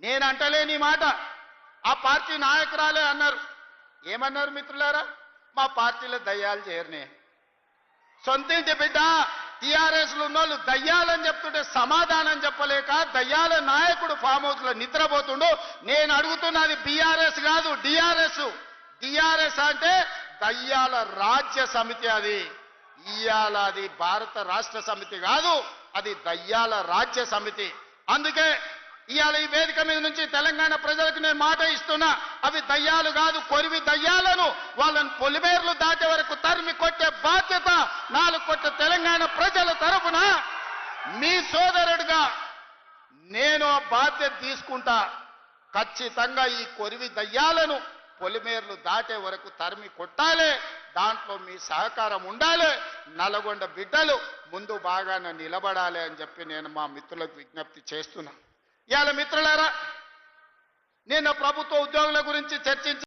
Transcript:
నేను అంటలేని మాట. ఆ పార్టీ నాయకురాలే అన్నారు. ఏమన్నారు మిత్రులారా? మా పార్టీలో దయ్యాలు చేరనే. సొంతింటి బిడ్డ టీఆర్ఎస్లు ఉన్నోళ్ళు దయ్యాలని చెప్తుంటే సమాధానం చెప్పలేక దయ్యాల నాయకుడు ఫామ్ హౌస్లో నిద్రపోతుండు. నేను అడుగుతున్నది బీఆర్ఎస్ కాదు డిఆర్ఎస్. డిఆర్ఎస్ అంటే దయ్యాల రాజ్య సమితి అది. ఇయాల అది భారత రాష్ట్ర సమితి కాదు అది దయ్యాల రాజ్య సమితి. అందుకే ఇవాళ ఈ వేదిక మీద నుంచి తెలంగాణ ప్రజలకు నేను మాట ఇస్తున్నా అవి దయ్యాలు కాదు కొరివి దయ్యాలను వాళ్ళని పొలిమేర్లు దాటే వరకు తరిమి కొట్టే బాధ్యత నాలుగు కొట్ట తెలంగాణ ప్రజల తరపున మీ సోదరుడుగా నేను ఆ బాధ్యత తీసుకుంటా. ఖచ్చితంగా ఈ కొరివి దయ్యాలను పొలిమేర్లు దాటే వరకు తరిమి కొట్టాలి దాంట్లో మీ సహకారం ఉండాలి నల్గొండ బిడ్డలు ముందు బాగానే నిలబడాలి అని చెప్పి నేను మా మిత్రులకు విజ్ఞప్తి చేస్తున్నా. ఇవాళ మిత్రులారా నేను ప్రభుత్వ ఉద్యోగుల గురించి చర్చించి